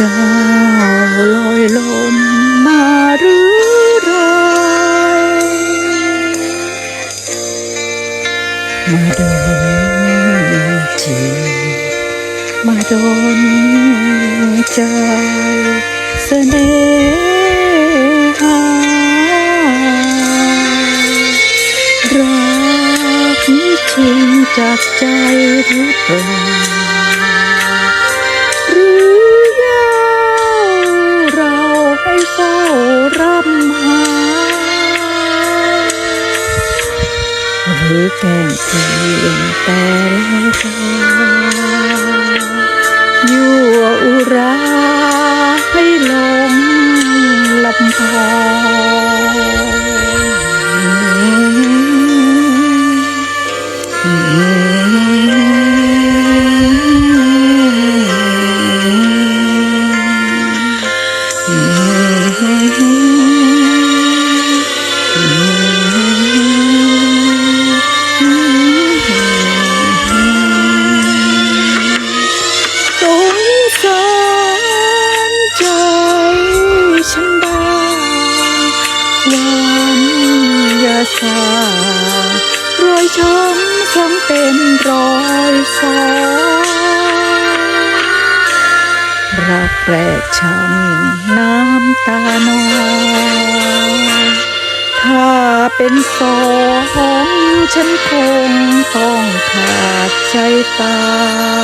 เจ้าลอยลมมาหรือไรมาโดนจิตมาโดนใจเสน่หารักจริงจากใจหรือเปล่า หรือแกล้งเพียงแต่ละกายั่วอุราให้หลงลำพอง วันยาสารอยช้ำซ้ำเป็นรอยสองรักแรกช้ำน้ำตานองถ้าเป็นสองฉันคงต้องขาดใจตาย